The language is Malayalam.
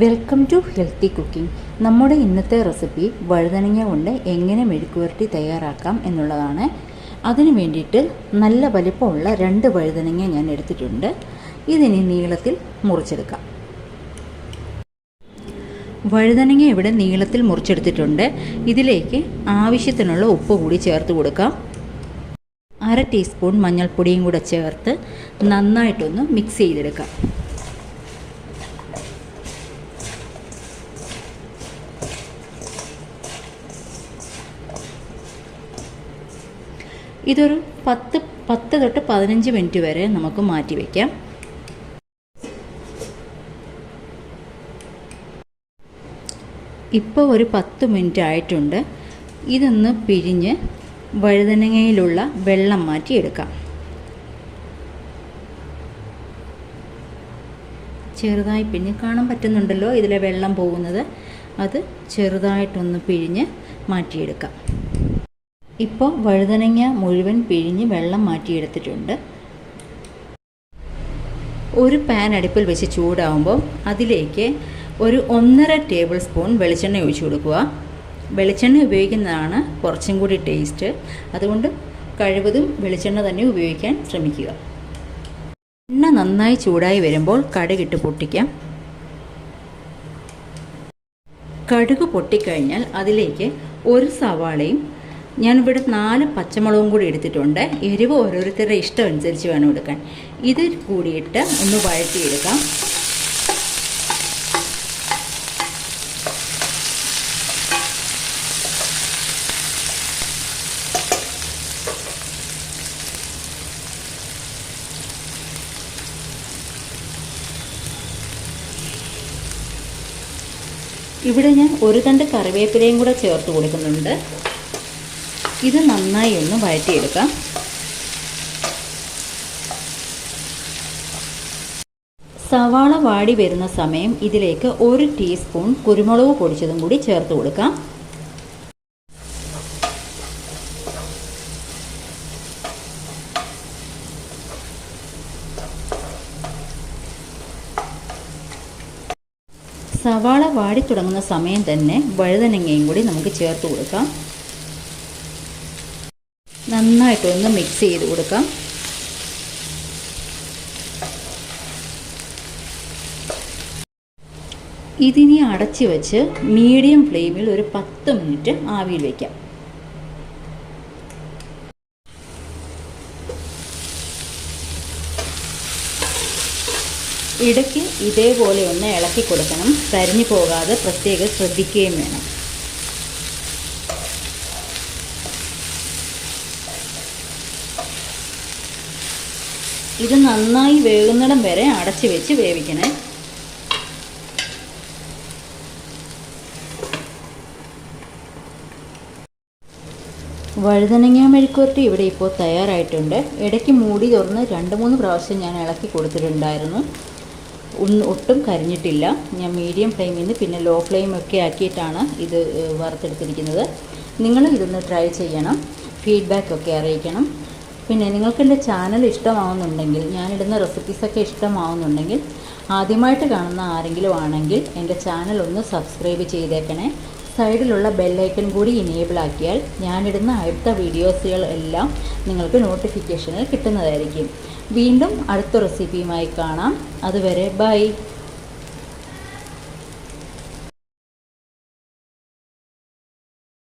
വെൽക്കം ടു ഹെൽത്തി കുക്കിംഗ് നമ്മുടെ ഇന്നത്തെ റെസിപ്പി വഴുതനങ്ങ കൊണ്ട് എങ്ങനെ മെഴുക്കുവരട്ടി തയ്യാറാക്കാം എന്നുള്ളതാണ്. അതിനു വേണ്ടിയിട്ട് നല്ല വലിപ്പമുള്ള രണ്ട് വഴുതനങ്ങ ഞാൻ എടുത്തിട്ടുണ്ട്. ഇതിനി നീളത്തിൽ മുറിച്ചെടുക്കാം. വഴുതനങ്ങ ഇവിടെ നീളത്തിൽ മുറിച്ചെടുത്തിട്ടുണ്ട്. ഇതിലേക്ക് ആവശ്യത്തിനുള്ള ഉപ്പ് കൂടി ചേർത്ത് കൊടുക്കാം. അര ടീസ്പൂൺ മഞ്ഞൾപ്പൊടിയും കൂടെ ചേർത്ത് നന്നായിട്ടൊന്ന് മിക്സ് ചെയ്തെടുക്കാം. ഇതൊരു പത്ത് പത്ത് തൊട്ട് പതിനഞ്ച് മിനിറ്റ് വരെ നമുക്ക് മാറ്റി വയ്ക്കാം ഇപ്പോൾ ഒരു പത്ത് മിനിറ്റ് ആയിട്ടുണ്ട്. ഇതൊന്ന് പിഴിഞ്ഞ് വഴുതനങ്ങയിലുള്ള വെള്ളം മാറ്റിയെടുക്കാം. ചെറുതായി പിന്നെ കാണാൻ പറ്റുന്നുണ്ടല്ലോ ഇതിലെ വെള്ളം പോകുന്നത്. അത് ചെറുതായിട്ടൊന്ന് പിഴിഞ്ഞ് മാറ്റിയെടുക്കാം. ഇപ്പോൾ വഴുതനങ്ങ മുഴുവൻ പിഴിഞ്ഞ് വെള്ളം മാറ്റിയെടുത്തിട്ടുണ്ട്. ഒരു പാൻ അടുപ്പിൽ വെച്ച് ചൂടാവുമ്പോൾ അതിലേക്ക് ഒരു ഒന്നര ടേബിൾ സ്പൂൺ വെളിച്ചെണ്ണ ഒഴിച്ചു കൊടുക്കുക. വെളിച്ചെണ്ണ ഉപയോഗിക്കുന്നതാണ് കുറച്ചും കൂടി ടേസ്റ്റ്. അതുകൊണ്ട് കഴിവതും വെളിച്ചെണ്ണ തന്നെ ഉപയോഗിക്കാൻ ശ്രമിക്കുക. എണ്ണ നന്നായി ചൂടായി വരുമ്പോൾ കടുകിട്ട് പൊട്ടിക്കാം. കടുക് പൊട്ടിക്കഴിഞ്ഞാൽ അതിലേക്ക് ഒരു സവാളയും ഞാനിവിടെ നാല് പച്ചമുളകും കൂടി എടുത്തിട്ടുണ്ട്. എരിവ് ഓരോരുത്തരുടെ ഇഷ്ടം അനുസരിച്ച് വേണം എടുക്കാൻ. ഇത് കൂടിയിട്ട് ഒന്ന് വഴറ്റിയെടുക്കാം. ഇവിടെ ഞാൻ ഒരു തണ്ട് കറിവേപ്പിലയും കൂടെ ചേർത്ത് കൊടുക്കുന്നുണ്ട്. ഇത് നന്നായി ഒന്ന് വഴറ്റിയെടുക്കാം. സവാള വാടി വരുന്ന സമയം ഇതിലേക്ക് ഒരു ടീസ്പൂൺ കുരുമുളക് പൊടിച്ചതും കൂടി ചേർത്ത് കൊടുക്കാം. സവാള വാടി തുടങ്ങുന്ന സമയം തന്നെ വഴുതനങ്ങയും കൂടി നമുക്ക് ചേർത്ത് കൊടുക്കാം. നന്നായിട്ടൊന്ന് മിക്സ് ചെയ്ത് കൊടുക്കാം. ഇതിനി അടച്ച് വെച്ച് മീഡിയം ഫ്ലെയിമിൽ ഒരു പത്ത് മിനിറ്റ് ആവിയിൽ വയ്ക്കാം ഇടയ്ക്ക് ഇതേപോലെ ഒന്ന് ഇളക്കി കൊടുക്കണം. കരിഞ്ഞു പോകാതെ പ്രത്യേകം ശ്രദ്ധിക്കുകയും വേണം. ഇത് നന്നായി വേകുന്നിടം വരെ അടച്ച് വെച്ച് വേവിക്കണേ. വഴുതനങ്ങ മെഴുക്കുവരട്ടി ഇവിടെ ഇപ്പോൾ തയ്യാറായിട്ടുണ്ട്. ഇടയ്ക്ക് മൂടി തുറന്ന് രണ്ട് മൂന്ന് പ്രാവശ്യം ഞാൻ ഇളക്കി കൊടുത്തിട്ടുണ്ടായിരുന്നു. ഒന്ന് ഒട്ടും കരിഞ്ഞിട്ടില്ല. ഞാൻ മീഡിയം ഫ്ലെയിമിൽ നിന്ന് പിന്നെ ലോ ഫ്ലെയിം ഒക്കെ ആക്കിയിട്ടാണ് ഇത് വറുത്തെടുത്തിരിക്കുന്നത്. നിങ്ങളും ഇതൊന്ന് ട്രൈ ചെയ്യണം. ഫീഡ്ബാക്ക് ഒക്കെ അറിയിക്കണം. പിന്നെ നിങ്ങൾക്ക് എന്റെ ചാനൽ ഇഷ്ടമാവുന്നുണ്ടെങ്കിൽ ഞാനിടുന്ന റെസിപ്പീസൊക്കെ ഇഷ്ടമാവുന്നുണ്ടെങ്കിൽ ആദ്യമായിട്ട് കാണുന്ന ആരെങ്കിലും ആണെങ്കിൽ എന്റെ ചാനൽ ഒന്ന് സബ്സ്ക്രൈബ് ചെയ്തേക്കണേ. സൈഡിലുള്ള ബെല്ലൈക്കൺ കൂടി ഇനേബിൾ ആക്കിയാൽ ഞാനിടുന്ന അടുത്ത വീഡിയോസുകൾ എല്ലാം നിങ്ങൾക്ക് നോട്ടിഫിക്കേഷനിൽ കിട്ടുന്നതായിരിക്കും. വീണ്ടും അടുത്ത റെസിപ്പിയുമായി കാണാം. അതുവരെ ബൈ